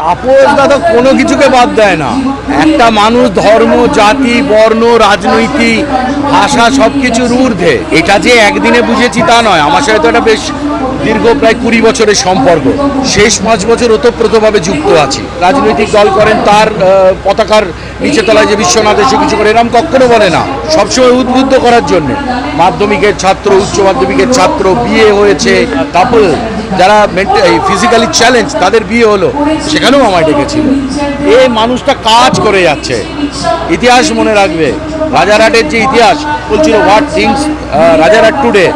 তাপস দাদা কোনো কিছুকে বাদ দেয় না। একটা মানুষ ধর্ম, জাতি, বর্ণ রাজনৈতিক ভাষা সব কিছুর ঊর্ধ্বে। এটা যে একদিনে বুঝেছি তা নয়। আমার সাথে তো একটা বেশ দীর্ঘ প্রায় কুড়ি বছরের সম্পর্ক। শেষ পাঁচ বছর ওতপ্রোতভাবে যুক্ত আছি। রাজনৈতিক দল করেন তার পতাকার নিচে তলায় যে বিশ্বনাথ এসে কিছু করে, এরম কখনো বলে না। সবসময় উদ্বুদ্ধ করার জন্য। মাধ্যমিকের ছাত্র, উচ্চ মাধ্যমিকের ছাত্র বিয়ে হয়েছে কাপল যারা ফিজিক্যালি চ্যালেঞ্জ তাদের বিয়ে হলো, সেখানেও আমায় ডেকেছিল। এই মানুষটা কাজ করে যাচ্ছে। ইতিহাস মনে রাখবে। রাজারহাটের যে ইতিহাস, বলছিল what thinks Rajarhat today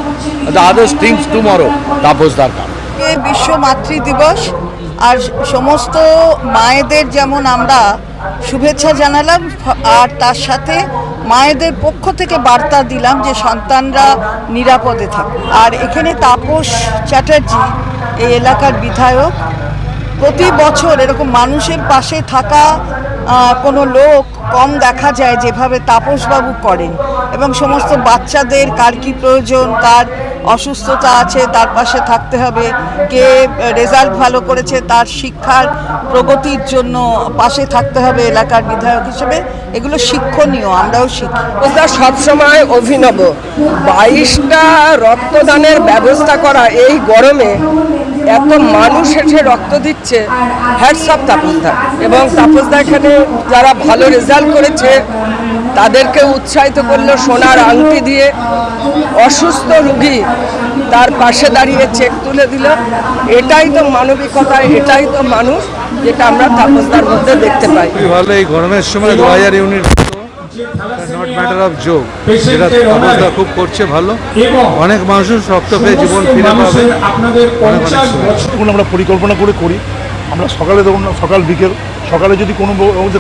the others thinks tomorrow তাপসদার বিশ্ব মাতৃ দিবস, আর সমস্ত মায়েদের যেমন আমরা শুভেচ্ছা জানালাম, আর তার সাথে মায়েদের পক্ষ থেকে বার্তা দিলাম যে সন্তানরা নিরাপদে থাক। আর এখানে তাপস চ্যাটার্জি, এই এলাকার বিধায়ক, প্রতি বছর এরকম মানুষের পাশে থাকা কোনো লোক কম দেখা যায় যেভাবে তাপসবাবু করেন এবং সমস্ত বাচ্চাদের কার কী প্রয়োজন, কার অসুস্থতা আছে, তার পাশে থাকতে হবে, কে রেজাল্ট ভালো করেছে, তার শিক্ষার প্রগতির জন্য পাশে থাকতে হবে এলাকার বিধায়ক হিসেবে। এগুলো শিক্ষণীয়, আমরাও শিখি। ওটা সবসময় অভিনব। বাইশটা রক্তদানের ব্যবস্থা করা এই গরমে এত মানুষ এসে রক্ত দিচ্ছে। হ্যাটসঅপ তাপসদা এবং তাপসদা এখানে যারা ভালো রেজাল্ট করেছে তাদেরকে উৎসাহিত করল সোনার আংটি দিয়ে। অসুস্থ রুগী তার পাশে দাঁড়িয়ে চেক তুলে দিল। এটাই তো মানবিকতা এটাই তো মানুষ যেটা আমরা তাপসদার মধ্যে দেখতে পাই। ভালো এই গরমের সময় দু হাজার unit not matter of joke যেটা অবস্থা খুব করছে ভালো। অনেক মানুষ রক্ত পেয়ে জীবন ফিরে পাবে। আমরা পরিকল্পনা করে করি। আমরা সকালে ধরুন সকাল বিকেল সকালে যদি কোনো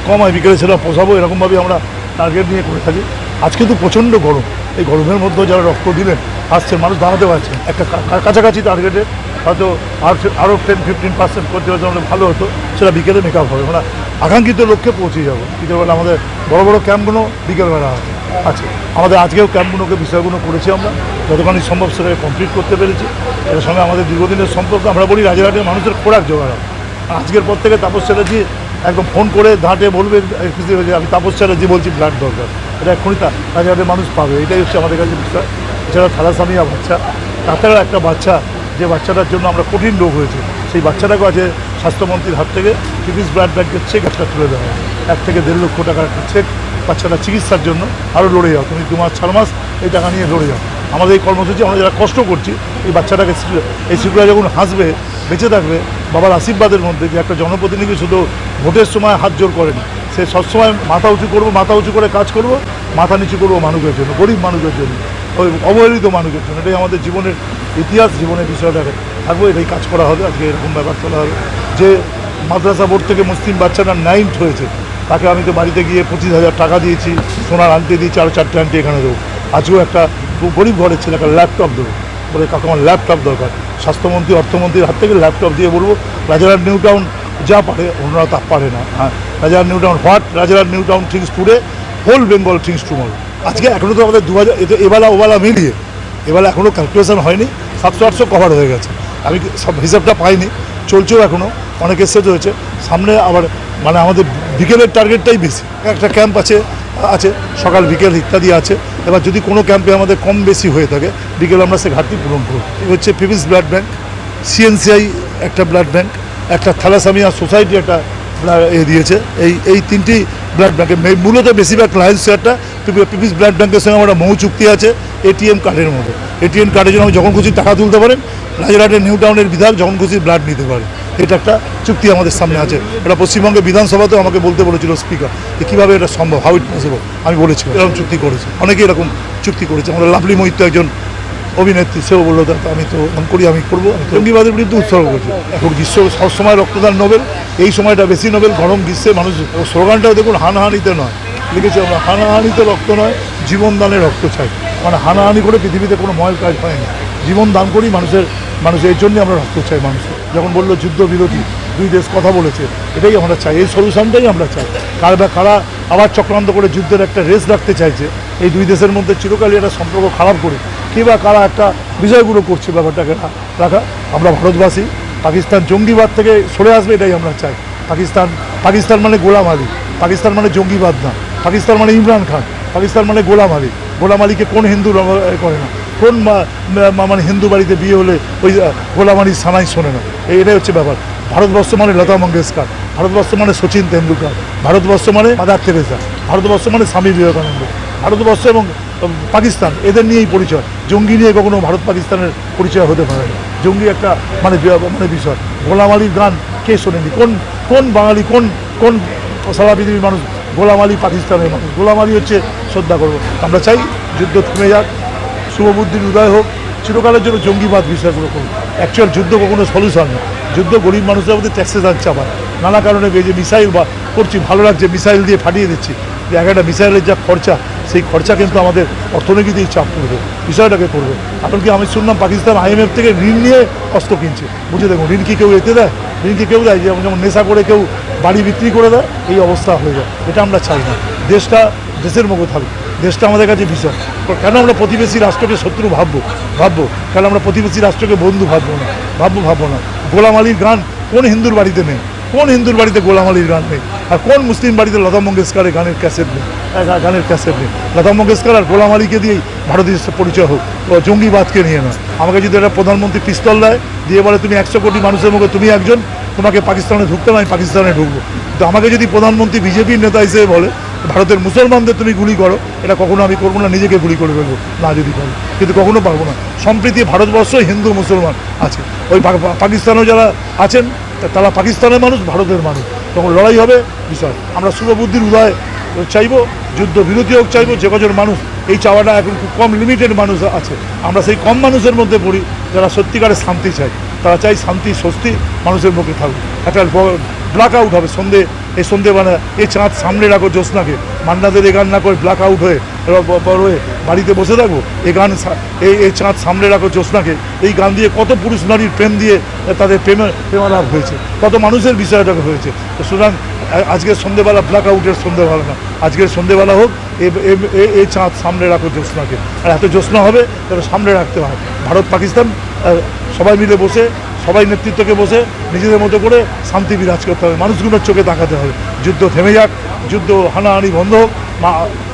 কম হয় বিকেলে সেটা পোষাবো এরকমভাবে আমরা টার্গেট নিয়ে করে থাকি। আজকে তো প্রচণ্ড গরম। এই গরমের মধ্যেও যারা রক্ত দিলেন আসছেন মানুষ দাঁড়াতে পারছে একটা কাছাকাছি টার্গেটে হয়তো আর আরও টেন ফিফটিন পার্সেন্ট করতে হয়তো আমাদের ভালো হতো। সেটা বিকেলে মেকআপ হবে। মানে আকাঙ্ক্ষিত লক্ষ্যে পৌঁছে যাব। বিকেলবেলা আমাদের বড় বড় ক্যাম্পগুলো বিকেলবেলা আছে আছে আমাদের আজকেও ক্যাম্পগুলোকে বিষয়গুলো করেছি আমরা। যতখানি সম্ভব সেটাকে কমপ্লিট করতে পেরেছি। এর সঙ্গে আমাদের দীর্ঘদিনের সম্পর্ক, আমরা বলি রাজারহাটের মানুষের খোরাক জোগাড়। আজকের পর থেকে তাপস চ্যাটার্জি একদম ফোন করে ধাঁটে বলবে আমি তাপস চ্যাটার্জি বলছি ব্লাড দরকার। এটা এক্ষুনি রাজারহাটের মানুষ পাবে। এটাই হচ্ছে আমাদের কাছে বিষয়। এছাড়া থ্যালাসামিয়া বাচ্চা তাছাড়া একটা বাচ্চা, যে বাচ্চাটার জন্য আমরা কঠিন রোগ হয়েছে, সেই বাচ্চাটাকে আছে স্বাস্থ্যমন্ত্রীর হাত থেকে ফিফিস ব্লাড ব্যাংকের চেক একটা তুলে দেওয়া হয়। এক থেকে দেড় লক্ষ টাকার একটা চেক বাচ্চাটা চিকিৎসার জন্য আরও লড়ে যাও। তুমি দু মাস, চার মাস এই টাকা নিয়ে লড়ে যাও। আমাদের এই কর্মসূচি, আমরা যারা কষ্ট করছি, এই বাচ্চাটাকে এই শিশুরা যখন হাসবে, বেঁচে থাকবে, বাবার আশীর্বাদের মধ্যে যে একটা জনপ্রতিনিধি শুধু ভোটের সময় হাত জোর করেন, সে সবসময় মাথা উঁচু করব, মাথা উঁচু করে কাজ করব, মাথা নিচু করব মানুষের জন্য, গরিব মানুষের জন্য। ওই অবহেলিত মানুষের জন্য। এটাই আমাদের জীবনের ইতিহাস, জীবনের বিষয়টাকে থাকব, এটাই কাজ করা হবে। আজকে এরকম ব্যাপার তোলা হবে। যে মাদ্রাসা বোর্ড থেকে মুসলিম বাচ্চাটা নাইন্থ হয়েছে, তাকে আমি তো বাড়িতে গিয়ে পঁচিশ হাজার টাকা দিয়েছি, সোনার আনতে দিয়েছি আরও চারটে আনতে এখানে দেবো। আজকেও একটা গরিব ঘরের ছেলে একটা ল্যাপটপ দেবো। বলে, কাকু, আমার ল্যাপটপ দরকার। স্বাস্থ্যমন্ত্রী, অর্থমন্ত্রীর হাত থেকে ল্যাপটপ দিয়ে বলব রাজারহাট নিউ টাউন যা পারে অন্যরা তা পারে না। হ্যাঁ Rajarhat new town what? Rajarhat new town thinks today, whole Bengal thinks tomorrow. আজকে এখনও তো আমাদের দু হাজার এবেলা ওবেলা মিলিয়ে এবেলা এখনও ক্যালকুলেশন হয়নি সাতশো আটশো কভার হয়ে গেছে। আমি সব হিসাবটা পাইনি, চলছেও এখনও অনেকের সেট হয়েছে। সামনে আবার মানে আমাদের বিকেলের টার্গেটটাই বেশি। একটা ক্যাম্প আছে আছে, সকাল বিকেল ইত্যাদি আছে। এবার যদি কোনো ক্যাম্পে আমাদের কম বেশি হয়ে থাকে, বিকেল আমরা সে ঘাটতি পূরণ করব। হচ্ছে পিভিস ব্লাড ব্যাঙ্ক সিএনসিআই একটা ব্লাড ব্যাঙ্ক একটা থ্যালাসামিয়া সোসাইটি একটা এ দিয়েছে। এই এই তিনটি ব্লাড ব্যাংকে মূলত বেশিরভাগ লায়ন্স শেয়ারটা পিপিস ব্লাড ব্যাঙ্কের সঙ্গে আমরা মৌ চুক্তি আছে এটিএম কার্ডের মধ্যে। এটিএম কার্ডের জন্য যখন খুশি টাকা তুলতে পারেন, রাজারহাটের নিউ টাউনের বিধায়ক যখন খুশি ব্লাড নিতে পারে। এটা একটা চুক্তি আমাদের সামনে আছে। এটা পশ্চিমবঙ্গের বিধানসভাতেও আমাকে বলতে বলেছিল স্পিকার যে কীভাবে এটা সম্ভব হাউ ইট পসিবল আমি বলেছি এরকম চুক্তি করেছি। অনেকে এরকম চুক্তি করেছে। আমরা লাভলি মহিত একজন অভিনেত্রী সেও বলল আমি তো আমি করি, আমি করব। জঙ্গিবাদের বিরুদ্ধে উৎসর্গ করছি। এখন গ্রীষ্ম সবসময় রক্তদান নোবেল, এই সময়টা বেশি নোবেল, গরম, গ্রীষ্মে মানুষ স্লোগানটাও দেখুন, হানাহানিতে নয়। লিখেছি আমরা, হানাহানিতে রক্ত নয়, জীবন দানে রক্ত চাই। মানে হানাহানি করে পৃথিবীতে কোনো ময়ের কাজ হয়নি। জীবন দান করি মানুষের মানুষ এই জন্যই আমরা রক্ত চাই মানুষের যখন বলল যুদ্ধ বিরোধী দুই দেশ কথা বলেছে, এটাই আমরা চাই, এই সলিউশনটাই আমরা চাই। কার বা কারা আবার চক্রান্ত করে যুদ্ধের একটা রেস রাখতে চাইছে, এই দুই দেশের মধ্যে চিরকালই একটা সম্পর্ক খারাপ করে কে বা কারা একটা বিষয়গুলো করছে ব্যাপারটাকে রাখা। আমরা ভারতবাসী, পাকিস্তান জঙ্গিবাদ থেকে সরে আসবে এটাই আমরা চাই। পাকিস্তান পাকিস্তান মানে গোলাম আলী, পাকিস্তান মানে জঙ্গিবাদ না। পাকিস্তান মানে ইমরান খান, পাকিস্তান মানে গোলাম আলী। গোলাম আলীকে কোন হিন্দু করে না। কোন মানে হিন্দু বাড়িতে বিয়ে হলে ওই গোলাম আলীর সানাই শোনে না। এটাই হচ্ছে ব্যাপার। ভারতবর্ষ মানে লতা মঙ্গেশকর, ভারতবর্ষ মানে সচিন তেন্ডুলকর, ভারতবর্ষ মানে মাদার তেরেসা, ভারতবর্ষ মানে স্বামী বিবেকানন্দ। ভারতবর্ষ এবং পাকিস্তান, এদের নিয়েই পরিচয়। জঙ্গি নিয়ে কখনো ভারত পাকিস্তানের পরিচয় হতে পারে না। জঙ্গি একটা মানে মানে বিষয়। গোলাম আলীর গান কে শোনেনি? কোন কোন বাঙালি, কোন কোন সারা পৃথিবীর মানুষ গোলাম আলী পাকিস্তানের মানুষ? গোলাম আলী হচ্ছে শ্রদ্ধা করব। আমরা চাই যুদ্ধ থেমে যাক, শুভবুদ্ধির উদয় হোক, চিরকালের জন্য জঙ্গিবাদ বিষয়গুলো করুন অ্যাকচুয়াল যুদ্ধ কখনো সলিউশন না। যুদ্ধ গরিব মানুষের মধ্যে ট্যাক্সেস আর চাপায় নানা কারণে যে মিসাইল বা করছি, ভালো লাগছে, মিসাইল দিয়ে ফাটিয়ে দিচ্ছি। যে এক একটা মিসাইলের যা খরচা সেই খরচা কিন্তু আমাদের অর্থনীতিতেই চাপ পড়বে, বিষয়টাকে করবে এমনকি আমি শুনলাম পাকিস্তান আইএমএফ থেকে ঋণ নিয়ে অস্ত্র কিনছে? বুঝে দেখুন, ঋণ কি কেউ এতে দেয়? ঋণ কি কেউ দেয়? যেমন যেমন নেশা করে কেউ বাড়ি বিক্রি করে দেয়, এই অবস্থা হয়ে যায়। এটা আমরা চাই না। দেশটা দেশের মতো থাকবে দেশটা আমাদের কাছে ভীষণ কেন আমরা প্রতিবেশী রাষ্ট্রকে শত্রু ভাববো? ভাববো। কেন আমরা প্রতিবেশী রাষ্ট্রকে বন্ধু ভাববো না? ভাববো ভাববো না। গোলাম আলীর গান কোন হিন্দুর বাড়িতে নেই? কোন হিন্দুর বাড়িতে গোলাম আলীর গান নেই? আর কোন মুসলিম বাড়িতে লতা মঙ্গেশকরের গানের ক্যাসেট নেই? গানের ক্যাসেট নেই। লতা মঙ্গেশকর আর গোলাম আলীকে দিয়েই ভারতীয় পরিচয় হোক। জঙ্গিবাদকে নিয়ে না আমাকে যদি একটা প্রধানমন্ত্রী পিস্তল দেয়, দিয়ে বলে, তুমি একশো কোটি মানুষের মধ্যে তুমি একজন, তোমাকে পাকিস্তানে ঢুকতে আমি পাকিস্তানে ঢুকবো। তো আমাকে যদি প্রধানমন্ত্রী বিজেপির নেতা হিসেবে বলে, ভারতের মুসলমানদের তুমি গুলি করো, এটা কখনো আমি করব না, নিজেকে গুলি করে ফেলব। না যদি পারব কিন্তু কখনো পারব না। সম্প্রীতি ভারতবর্ষ হিন্দু মুসলমান আছে। ওই পাকিস্তানেও যারা আছেন তারা পাকিস্তানের মানুষ, ভারতের মানুষ। তখন লড়াই হবে বিষয় আমরা শুভবুদ্ধির উদয় চাইব, যুদ্ধ বিরতি হোক চাইব, যে কজন মানুষ, এই চাওয়াটা এখন খুব কম লিমিটেড মানুষ আছে। আমরা সেই কম মানুষের মধ্যে পড়ি, যারা সত্যিকারের শান্তি চাই তারা চাই শান্তি, স্বস্তি মানুষের মুখে থাকুক। একটা ব্ল্যাক আউট হবে, সন্ধে এই সন্ধেবেলা এই চাঁদ সামনে রাখো জ্যোৎস্নাকে। মান্নাদের এই গান না করে ব্ল্যাক আউট হয়ে হয়ে বাড়িতে বসে থাকব এই গান এই এই চাঁদ সামনে রাখো জ্যোৎস্নাকে। এই গান দিয়ে কত পুরুষ নারীর প্রেম দিয়ে তাদের প্রেমে প্রেমালাপ হয়েছে। কত মানুষের বিষয়টাকে হয়েছে। তো সুতরাং আজকের সন্ধেবেলা ব্ল্যাক আউটের সন্ধেবেলা না আজকের সন্ধেবেলা হোক, এ- এ- এ- এই চাঁদ সামনে রাখো জ্যোৎস্নাকে। আর এত জ্যোৎস্না হবে তাহলে সামনে রাখতে হয়। ভারত পাকিস্তান সবাই মিলে বসে সবাই নেতৃত্বকে বসে নিজেদের মতো করে শান্তি বিরাজ করতে হবে। মানুষগুলোর চোখে তাকাতে হবে। যুদ্ধ থেমে যাক, যুদ্ধ হানাহানি বন্ধ হোক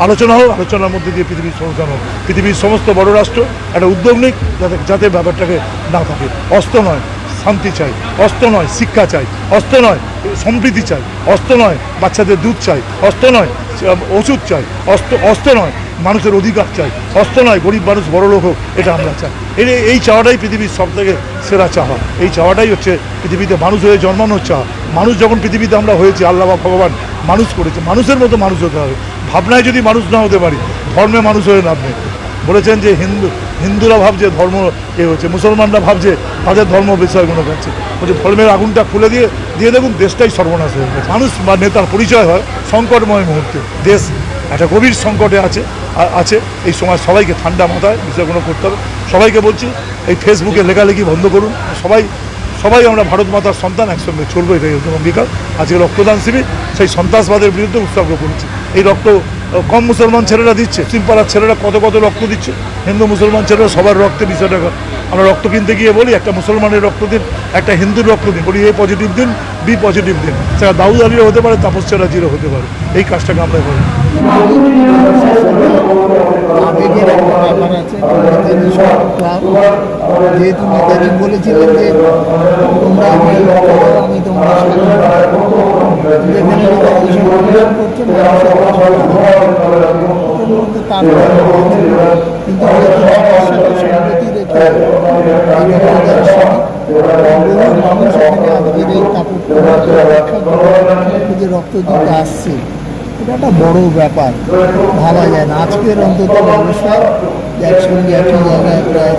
আলোচনা হোক, আলোচনার মধ্যে দিয়ে পৃথিবীর সমাধান হোক। পৃথিবীর সমস্ত বড় রাষ্ট্র একটা উদ্যোগ নিক, যাতে যাতে ব্যাপারটাকে না থাকে। অস্ত্র নয়, শান্তি চাই। অস্ত্র নয়, শিক্ষা চাই। অস্ত্র নয়, সম্প্রীতি চাই। অস্ত্র নয়, বাচ্চাদের দুধ চাই। অস্ত্র নয় ওষুধ চাই। অস্ত্র অস্ত্র নয়, মানুষের অধিকার চাই। অস্ত্র নয়, গরিব মানুষ, বড় লোক হোক, এটা আমরা চাই। এই এই চাওয়াটাই পৃথিবীর সব থেকে সেরা চাওয়া। এই চাওয়াটাই হচ্ছে পৃথিবীতে মানুষ হয়ে জন্মানোর চাওয়া। মানুষ যখন পৃথিবীতে আমরা হয়েছি, আল্লাহ বা ভগবান মানুষ করেছে। মানুষের মতো মানুষ হতে হবে। ভাবনায় যদি মানুষ না হতে পারি, ধর্মে মানুষ হয়ে নেই। বলেছেন যে হিন্দু, হিন্দুরা ভাবছে ধর্ম এ হচ্ছে, মুসলমানরা ভাবছে তাদের ধর্ম বিষয়গুলো করছে বলছে ধর্মের আগুনটা খুলে দিয়ে দিয়ে দেখুন দেশটাই সর্বনাশ হয়ে গেছে। মানুষ বা নেতার পরিচয় হয় সংকটময় মুহূর্তে। দেশ একটা গভীর সংকটে আছে আছে। এই সময় সবাইকে ঠান্ডা মাথায় বিষয়গুলো করতে হবে। সবাইকে বলছি, এই ফেসবুকে লেখালেখি বন্ধ করুন। সবাই সবাই আমরা ভারত মাতার সন্তান, একসঙ্গে চলবো, এটাই হচ্ছে অঙ্গীকার। আজকে রক্তদান শিবির, সেই সন্ত্রাসবাদের বিরুদ্ধে উৎসর্গ করেছে এই রক্ত কম মুসলমান ছেলেরা দিচ্ছে সিমপাড়ার ছেলেরা কত কত রক্ত দিচ্ছে। হিন্দু মুসলমান ছেলেরা সবার রক্তে বিষয়টা আমরা রক্ত কিনতে গিয়ে বলি, একটা মুসলমানের রক্ত দিন, একটা হিন্দুর রক্ত দিন। বলি, এই পজিটিভ দিন বি পজিটিভ দিন। সেটা দাউদ আলীরও হতে পারে, তাপস জিরো হতে পারে। এই কাজটাকে আমরা করি। যেহেতু নেতাজি বলেছিলেন যে তোমরা আমি তোমরা নেতাজি সংবিধান করছেন মানুষের পাশে দাঁড়ানো। ওটার মধ্যে তার কিন্তু যেহেতু সবার সাথে সংগতি রেখে এই নেতাজির সঙ্গে বহু মানুষ এখানে আজকের এই যে আসছে। এটা একটা বড় ব্যাপার, ভাবা যায় না। আজকের অন্তত ব্যবস্থায় যে একসঙ্গে একই জায়গায় প্রায়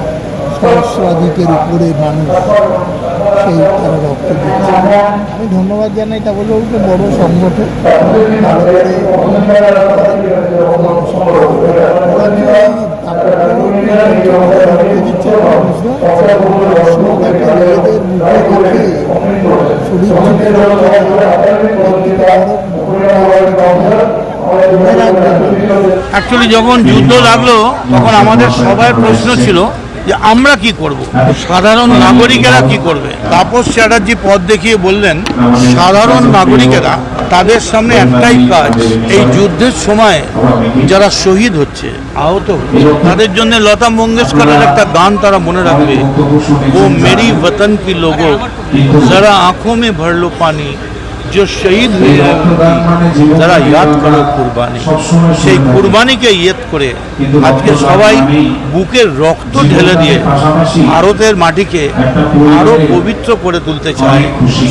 সহস্রাধিকের উপরে মানুষ, সেই তারা রক্ত দিচ্ছে। আমি ধন্যবাদ জানাই তা বলে ওকে বড় সংগঠন। মানুষরা? অ্যাকচুয়ালি যখন যুদ্ধ লাগল তখন আমাদের সবাই প্রশ্ন ছিল যে আমরা কি করব সাধারণ নাগরিকেরা কি করবে তাপস চ্যাটার্জি পথ দেখিয়ে বললেন সাধারণ নাগরিকেরা তাদের সামনে একটাই কাজ এই যুদ্ধের সময় যারা শহীদ হচ্ছে আহত হচ্ছে তাদের জন্য লতা মঙ্গেশকরের একটা গান তারা মনে রাখবে ও মেরি वतन की लोगों जरा आंखों में भर लो पानी जो শহীদ হয়ে যারা ইয়াদ করে কুরবানি সেই কুরবানিকে ইয়েদ করে আজকে সবাই বুকের রক্ত ঢেলে দিয়ে ভারতের মাটিকে আরও পবিত্র করে তুলতে চায়।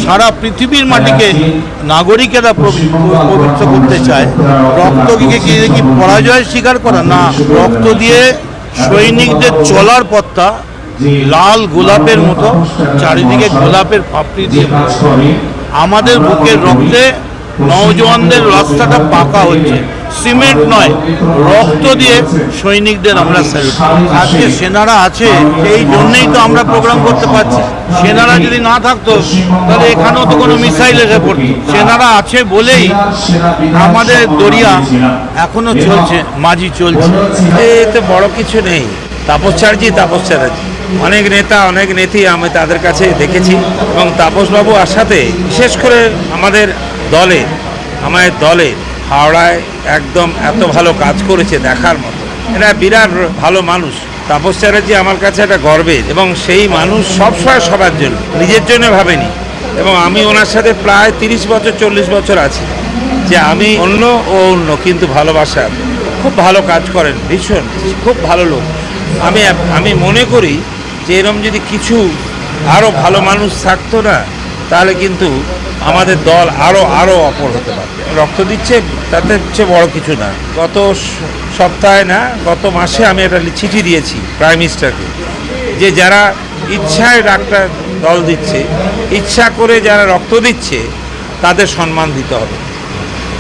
সারা পৃথিবীর মাটিকে নাগরিকেরা পবিত্র করতে চায়। রক্তকে কি পরাজয় স্বীকার করা? না, রক্ত দিয়ে সৈনিকদের চলার পথটা লাল গোলাপের মতো, চারিদিকে গোলাপের পাপড়ি দিয়ে আমাদের বুকের রক্তে নওজওয়ানদের রাস্তাটা পাকা হচ্ছে। সিমেন্ট নয়, রক্ত দিয়ে সৈনিকদের আমরা আজকে সেনারা আছে, এই জন্যেই তো আমরা প্রোগ্রাম করতে পারছি। সেনারা যদি না থাকতো, তাহলে এখানেও তো কোনো মিসাইল এসে পড়তো। সেনারা আছে বলেই আমাদের দরিয়া এখনও চলছে, মাঝি চলছে। এতে বড় কিছু নেই। তাপস চ্যাটার্জি তাপস চ্যাটার্জি অনেক নেতা, অনেক নেত্রী আমি তাদের কাছে দেখেছি এবং তাপসবাবু আসাতে বিশেষ করে আমাদের দলে আমাদের দলে হাওড়ায় একদম এত ভালো কাজ করেছে দেখার মতো। এরা বিরাট ভালো মানুষ। তাপস চ্যাটার্জি আমার কাছে একটা গর্বের এবং সেই মানুষ সবসময় সবার জন্য, নিজের জন্য ভাবেনি। এবং আমি ওনার সাথে প্রায় তিরিশ বছর, চল্লিশ বছর আছি যে আমি অন্য ও অন্য, কিন্তু ভালোবাসা। খুব ভালো কাজ করেন, ভীষণ, খুব ভালো লোক। আমি আমি মনে করি যে এরম যদি কিছু আরও ভালো মানুষ থাকতো না, তাহলে কিন্তু আমাদের দল আরও আরও অপর হতে পারবে রক্ত দিচ্ছে, তাতে হচ্ছে বড় কিছু না। গত সপ্তাহে না, গত মাসে আমি একটা চিঠি দিয়েছি প্রাইম মিনিস্টারকে, যে যারা ইচ্ছায় ডাক্তার দল দিচ্ছে, ইচ্ছা করে যারা রক্ত দিচ্ছে, তাদের সম্মান দিতে হবে।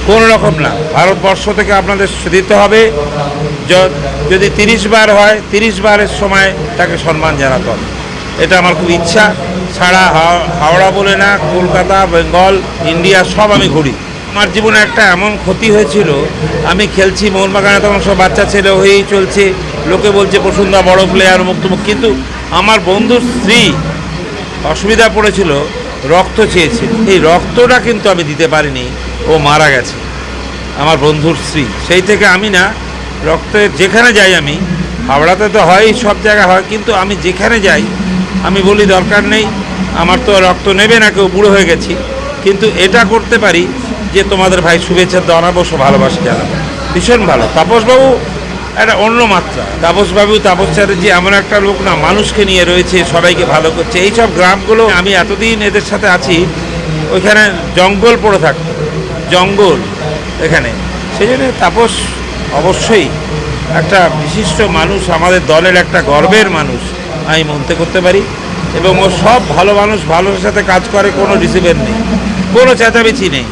কোনো রকম না। ভারতবর্ষ থেকে আপনাদের দিতে হবে। যদি তিরিশ বার হয়, তিরিশ বারের সময় তাকে সম্মান জানাতে হবে। এটা আমার খুব ইচ্ছা। ছাড়া হাওড়া বলে না, কলকাতা, বেঙ্গল, ইন্ডিয়া সব আমি ঘুরি। আমার জীবনে একটা এমন ক্ষতি হয়েছিল। আমি খেলছি মোহনবাগানে, তখন সব বাচ্চা ছেলে হয়েই চলছে। লোকে বলছে, বসুন্ধরা বড় প্লেয়ার মুক্ত কিন্তু আমার বন্ধুর স্ত্রী অসুবিধা পড়েছিল। রক্ত চেয়েছে। এই রক্তটা কিন্তু আমি দিতে পারিনি। ও মারা গেছে। আমার বন্ধুর স্ত্রী। সেই থেকে আমি না রক্তের যেখানে যাই আমি, হাওড়াতে তো হয়, সব জায়গায় হয়, কিন্তু আমি যেখানে যাই, আমি বলি দরকার নেই, আমার তো রক্ত নেবে না, কেউ বুড়ো হয়ে গেছি। কিন্তু এটা করতে পারি যে তোমাদের ভাই শুভেচ্ছা জানাব ভালোবাসা জানাব। ভীষণ ভালো। তাপসবাবু একটা অন্য মাত্রা। তাপসবাবু তাপস চ্যাটার্জি এমন একটা লোক না, মানুষকে নিয়ে রয়েছে, সবাইকে ভালো করছে। এইসব গ্রামগুলো আমি এতদিন এদের সাথে আছি, ওইখানে জঙ্গল পড়ে থাকতো, জঙ্গল এখানে। সেই জন্য তাপস অবশ্যই একটা বিশিষ্ট মানুষ, আমাদের দলের একটা গর্বের মানুষ, আমি মনতে করতে পারি। এবং ও সব ভালো মানুষ ভালোর সাথে কাজ করে, কোনো রিসিভের নেই, কোনো চেঁচামেচি নেই।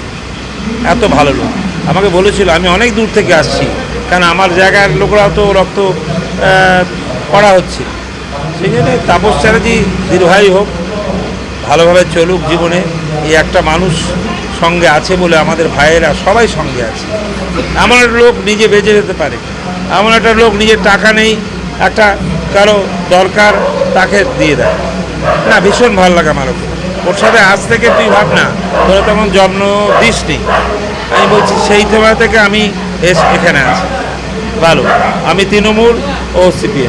এত ভালো লোক। আমাকে বলেছিল, আমি অনেক দূর থেকে আসছি। কারণ আমার জায়গার লোকরাও তো রক্ত করা হচ্ছে। সেই জন্য তাপস চ্যাটার্জি দীর্ঘায়ু হোক, ভালোভাবে চলুক জীবনে, এই একটা মানুষ সঙ্গে আছে বলে আমাদের ভাইয়েরা সবাই সঙ্গে আছে। একটা লোক নিজে বেঁচে যেতে পারে। এমন একটা লোক নিজের টাকা নেই, একটা কারও দরকার তাকে দিয়ে দেয়। না, ভীষণ ভালো লাগে আমার ওকে। ওর সাথে আজ থেকে তুই ভাব না, তোরা তখন জন্ম দিস আমি বলছি, সেই সময় থেকে আমি এখানে আছে। ভালো। আমি তৃণমূল ও সিপিএম।